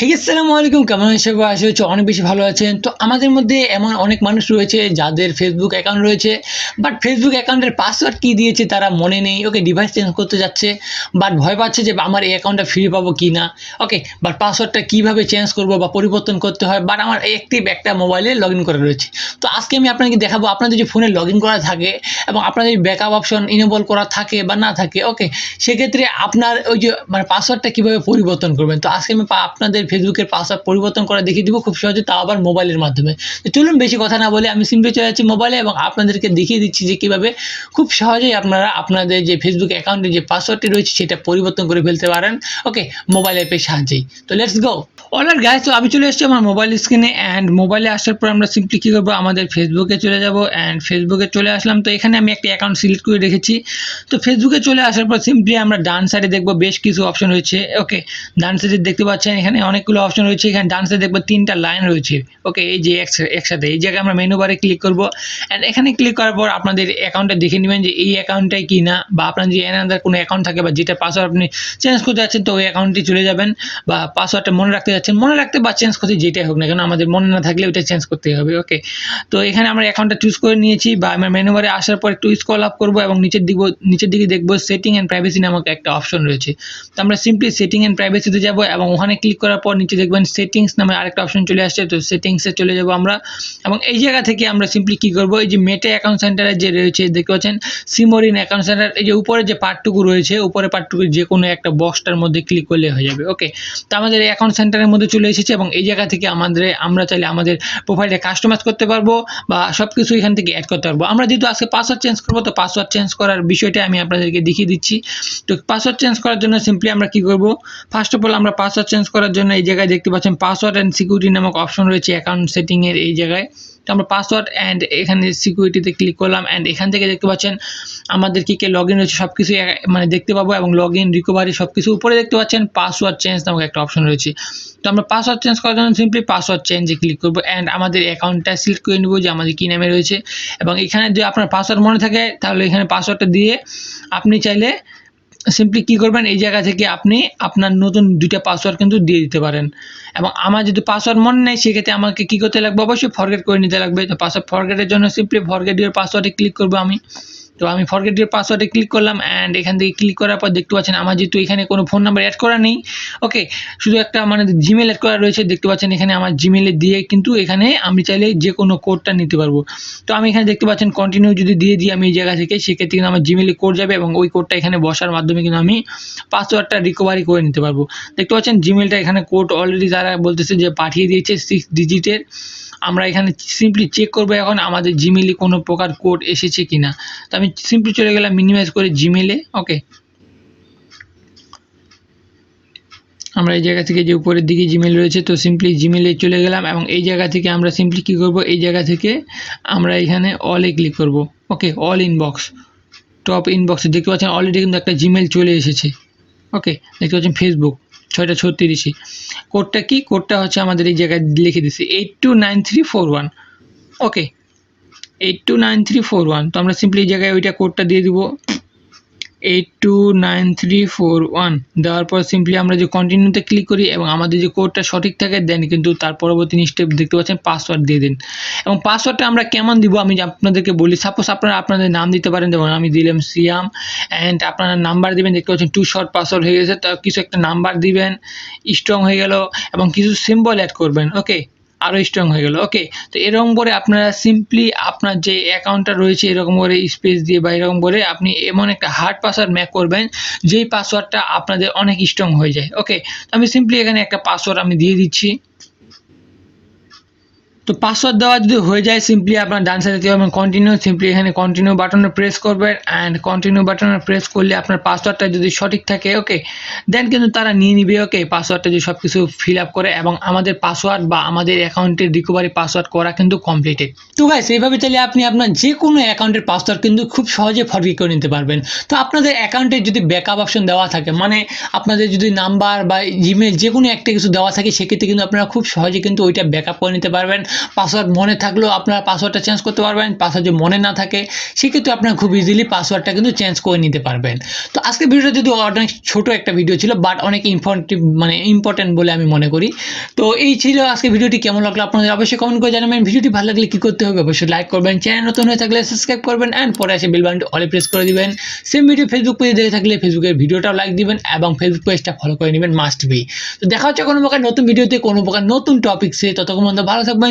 হে আসসালামু আলাইকুম কেমন সবাই? আশা হচ্ছে অনেক বেশি ভালো আছেন। তো আমাদের মধ্যে এমন অনেক মানুষ রয়েছে যাদের ফেসবুক অ্যাকাউন্ট রয়েছে বাট ফেসবুক অ্যাকাউন্টের পাসওয়ার্ড কী দিয়েছে তারা মনে নেই। ওকে ডিভাইস চেঞ্জ করতে যাচ্ছে বাট ভয় পাচ্ছে যে আমার এই অ্যাকাউন্টটা ফিরে পাবো কি না ওকে বাট পাসওয়ার্ডটা কীভাবে চেঞ্জ করব বা পরিবর্তন করতে হয়? বাট আমার অ্যাক্টিভ একটা মোবাইলে লগ ইন করা রয়েছে। তো আজকে আমি আপনাকে দেখাবো আপনাদের যে ফোনে লগ ইন করা থাকে এবং আপনাদের ব্যাকআপ অপশন ইনেবল করা থাকে বা না থাকে। ওকে সেক্ষেত্রে আপনার ওই যে মানে পাসওয়ার্ডটা কীভাবে পরিবর্তন করবেন? তো আজকে আমি পা- আপনাদের ফেসবুকের পাসওয়ার্ড পরিবর্তন করা দেখিয়ে দিব খুব সহজে তাও আবার মোবাইলের মাধ্যমে। তো চলুন বেশি কথা না বলে আমি সিম্পলি চলে যাচ্ছি মোবাইলে এবং আপনাদেরকে দেখিয়ে দিচ্ছি যে কীভাবে খুব সহজেই আপনারা আপনাদের যে ফেসবুক অ্যাকাউন্টে যে পাসওয়ার্ডটি রয়েছে, সেটা পরিবর্তন করে ফেলতে পারেন। ওকে মোবাইল অ্যাপের সাহায্যেই। তো লেটস গো অলরাইট গাইস তো আমি চলে এসেছি আমার মোবাইল স্ক্রিনে অ্যান্ড মোবাইলে আসার পর আমরা সিম্পলি কী করব? আমাদের ফেসবুকে চলে যাব অ্যান্ড ফেসবুকে চলে আসলাম। তো এখানে আমি একটা অ্যাকাউন্ট সিলেক্ট করে রেখেছি। তো ফেসবুকে চলে আসার পর সিম্পলি আমরা ডান সাইডে দেখব, বেশ কিছু অপশন রয়েছে। ওকে ডান সাইডে দেখতে পাচ্ছেন, এখানে অনেকগুলো অপশন রয়েছে। এখানে ডান সাইডে দেখব তিনটা লাইন রয়েছে। ওকে এই যে একসা- একসাথে, এই জায়গায় আমরা মেনু বারে ক্লিক করব। অ্যান্ড এখানে ক্লিক করার পর আপনাদের অ্যাকাউন্টটা দেখে নেবেন যে এই অ্যাকাউন্টটাই কি না, বা আপনার যে এনাদার কোনো অ্যাকাউন্ট থাকে বা যেটা পাসওয়ার্ড আপনি চেঞ্জ করতে যাচ্ছেন, তো ওই অ্যাকাউন্টটি চলে যাবেন। বা পাসওয়ার্ডটা মনে রাখতে যাচ্ছেন, মনে রাখতে বা চেঞ্জ করতে যেটাই হোক না কেন, আমাদের মনে না থাকলে ওইটা চেঞ্জ করতে হবে। ওকে তো এখানে আমরা অ্যাকাউন্টটা চুজ করে নিয়েছি, বা আমরা মেনু বারে আসার পর একটু স্কল আপ করব এবং নিচের দিক, নিচের দিকে দেখব সেটিং অ্যান্ড প্রাইভেসি নামক একটা অপশন রয়েছে। তো আমরা সিম্পলি সেটিং অ্যান্ড প্রাইভেসিতে যাব এবং ওখানে ক্লিক করার পর নিচে দেখবেন সেটিংস নামে আরেকটা অপশন চলে আসছে, তো সেটিংসে চলে যাব আমরা। এবং এই জায়গা থেকে আমরা সিম্পলি কি করব, এই যে মেটে অ্যাকাউন্ট সেন্টারে যে রয়েছে, দেখতে পাচ্ছেন সিমোরিন অ্যাকাউন্ট সেন্টার এই যে উপরে যে পার্টটুকু রয়েছে, উপরে পার্টটুকু যে কোনো একটা বক্সটার মধ্যে ক্লিক করলে হয়ে যাবে ওকে তো আমাদের এই অ্যাকাউন্ট সেন্টারের মধ্যে চলে এসেছে এবং এই জায়গা থেকে আমাদের, আমরা চাইলে আমাদের প্রোফাইলটা কাস্টমাইজ করতে পারব বা সব কিছু এখান থেকে অ্যাড করতে পারব। আমরা যেহেতু আজকে পাসওয়ার্ড চেঞ্জ করব, তো পাসওয়ার্ড চেঞ্জ করার বিষয়টা আমি আপনাদেরকে দেখিয়ে দিচ্ছি। তো পাসওয়ার্ড চেঞ্জ করার জন্য সিম্পলি আমরা কি করব? ফার্স্ট অফ অল আমরা পাসওয়ার্ড চেঞ্জ করার জন্য এই জায়গায় দেখতে পাচ্ছেন পাসওয়ার্ড অ্যান্ড সিকিউরিটি নামক অপশন রয়েছে অ্যাকাউন্ট সেটিংয়ের এই জায়গায়। তো আমরা পাসওয়ার্ড অ্যান্ড এখানে সিকিউরিটিতে ক্লিক করলাম অ্যান্ড এখান থেকে দেখতে পাচ্ছেন আমাদের কী কে লগ ইন রয়েছে সব কিছু মানে দেখতে পাবো এবং লগ ইন রিকভারি সব কিছু উপরে দেখতে পাচ্ছেন পাসওয়ার্ড চেঞ্জ নামক একটা অপশন রয়েছে। তো আমরা পাসওয়ার্ড চেঞ্জ করার জন্য সিম্পলি পাসওয়ার্ড চেঞ্জে ক্লিক করব অ্যান্ড আমাদের অ্যাকাউন্টটা সিলেক্ট করে নেব যে আমাদের কী নামে রয়েছে। এবং এখানে যদি আপনার পাসওয়ার্ড মনে থাকে তাহলে এখানে পাসওয়ার্ডটা দিয়ে আপনি চাইলে সিম্পলি কি করবেন? এই জায়গা থেকে আপনি আপনার নতুন দুইটা পাসওয়ার্ড কিন্তু দিয়ে দিতে পারেন। এবং আমার যদি পাসওয়ার্ড মনে নেই, সেক্ষেত্রে আমাকে কি করতে লাগবে? অবশ্যই ফরগেট করে নিতে লাগবে। তো পাসওয়ার্ড ফরগেটের জন্য সিম্পলি ফরগেট ইউর পাসওয়ার্ডে ক্লিক করব আমি। তো আমি ফরগেট ইউর পাসওয়ার্ডে ক্লিক করলাম অ্যান্ড এখান থেকে ক্লিক করার পর দেখতে পাচ্ছেন আমার যেহেতু এখানে কোনো ফোন নাম্বার অ্যাড করা নেই ওকে শুধু একটা মানে জিমেল অ্যাড করা রয়েছে, দেখতে পাচ্ছেন এখানে আমার জিমেলে দিয়ে কিন্তু এখানে আমি চাইলে যে কোনো কোডটা নিতে পারব। তো আমি এখানে দেখতে পাচ্ছেন কন্টিনিউ যদি দিয়ে দিই আমি এই জায়গা থেকে, সেক্ষেত্রে কিন্তু আমার জিমেলে কোড যাবে এবং ওই কোডটা এখানে বসার মাধ্যমে কিন্তু আমি পাসওয়ার্ডটা রিকভারি করে নিতে পারব। দেখতে পাচ্ছেন জিমেলটা এখানে কোড অলরেডি তারা বলতেছে যে পাঠিয়ে দিয়েছে সিক্স ডিজিটের আমরা এখানে সিম্পলি চেক করব এখন আমাদের জিমেলে কোনো প্রকার কোড এসেছে কি না তো আমি সিম্পলি চলে গেলাম মিনিমাইজ করে জিমেলে ওকে আমরা এই জায়গা থেকে যে উপরের দিকে জিমেল রয়েছে, তো সিম্পলি জিমেলে চলে গেলাম এবং এই জায়গা থেকে আমরা সিম্পলি কী করব? এই জায়গা থেকে আমরা এখানে অলে ক্লিক করব ওকে অল ইনবক্স টপ ইনবক্সে দেখতে পাচ্ছেন অলরেডি কিন্তু একটা জিমেল চলে এসেছে ওকে দেখতে পাচ্ছেন ফেসবুক ছয়টা ছত্রিশে। কোডটা কি? কোডটা হচ্ছে আমাদের এই জায়গায় লিখে দিচ্ছি eight two nine three four one okay eight two nine three four one তো আমরা সিম্পলি এই জায়গায় ওইটা কোডটা দিয়ে দিব। Eight two nine three four one দেওয়ার পর সিম্পলি আমরা যে কন্টিনিউতে ক্লিক করি এবং আমাদের যে কোডটা সঠিক থাকে দেন কিন্তু তার পরবর্তী স্টেপ দেখতে পাচ্ছেন পাসওয়ার্ড দিয়ে দিন। এবং পাসওয়ার্ডটা আমরা কেমন দিব আমি আপনাদেরকে বলি সাপোজ আপনারা আপনাদের নাম দিতে পারেন, যেমন আমি দিলাম সিয়াম অ্যান্ড আপনারা নাম্বার দিবেন, দেখতে পাচ্ছেন টু শর্ট পাসওয়ার্ড হয়ে গেছে, তো কিছু একটা নাম্বার দিবেন স্ট্রং হয়ে গেল, এবং কিছু সিম্বল অ্যাড করবেন ওকে আরও স্ট্রং হয়ে গেল ওকে তো এরকম করে আপনারা সিম্পলি আপনার যে অ্যাকাউন্টটা রয়েছে, এরকম করে স্পেস দিয়ে বা এরকম করে আপনি এমন একটা হার্ড পাসওয়ার্ড ম্যাক করবেন, যেই পাসওয়ার্ডটা আপনাদের অনেক স্ট্রং হয়ে যায়। ওকে তো আমি সিম্পলি এখানে একটা পাসওয়ার্ড আমি দিয়ে দিচ্ছি। তো পাসওয়ার্ড দেওয়া যদি হয়ে যায় সিম্পলি আপনার ডান সাইডে থেকে এবং কন্টিনিউ সিম্পলি এখানে কন্টিনিউ বাটনে প্রেস করবেন অ্যান্ড কন্টিনিউ বাটনে প্রেস করলে আপনার পাসওয়ার্ডটা যদি সঠিক থাকে ওকে দেন কিন্তু তারা নিয়ে নিবে ওকে পাসওয়ার্ডটা যদি সব কিছু ফিল আপ করে এবং আমাদের পাসওয়ার্ড বা আমাদের অ্যাকাউন্টের রিকভারি পাসওয়ার্ড করা কিন্তু কমপ্লিটেড তো গাইস এইভাবে চাইলে আপনি আপনার যে কোনো অ্যাকাউন্টের পাসওয়ার্ড কিন্তু খুব সহজে ফরগেট করে নিতে পারবেন। তো আপনাদের অ্যাকাউন্টে যদি ব্যাকআপ অপশন দেওয়া থাকে মানে আপনাদের যদি নাম্বার বা জিমেল যে কোনো একটা কিছু দেওয়া থাকে, সেক্ষেত্রে কিন্তু আপনারা খুব সহজে কিন্তু ওইটা ব্যাকআপ করে নিতে পারবেন। পাসওয়ার্ড মনে থাকলেও আপনারা পাসওয়ার্ডটা চেঞ্জ করতে পারবেন, পাসওয়ার্ড যদি মনে না থাকে, সেক্ষেত্রে আপনারা খুব ইজিলি পাসওয়ার্ডটা কিন্তু চেঞ্জ করে নিতে পারবেন। তো আজকে ভিডিওটা যদি অনেক ছোট একটা ভিডিও ছিল বাট অনেক ইম্পর্টেন্ট মানে ইম্পর্টেন্ট বলে আমি মনে করি, তো এই ছিল আজকে ভিডিওটি কেমন লাগল আপনাদের অবশ্যই কমেন্ট করে জানাবেন। ভিডিওটি ভালো লাগলে কি করতে হবে, অবশ্যই লাইক করবেন চ্যানেল নতুন হয়ে থাকলে সাবস্ক্রাইব করবেন অ্যান্ড পরে আসে বাটনটি অলে প্রেস করে দিবেন। সেম ভিডিও ফেসবুক পেজে দেখে থাকলে ফেসবুকের ভিডিওটাও লাইক দিবেন, এবং ফেসবুক পেজটা ফলো করে নেবেন মাস্ট বি তো দেখা হচ্ছে কোনো প্রকার নতুন ভিডিওতে কোনো প্রকার নতুন টপিকসে ততক্ষণ ভালো থাকবেন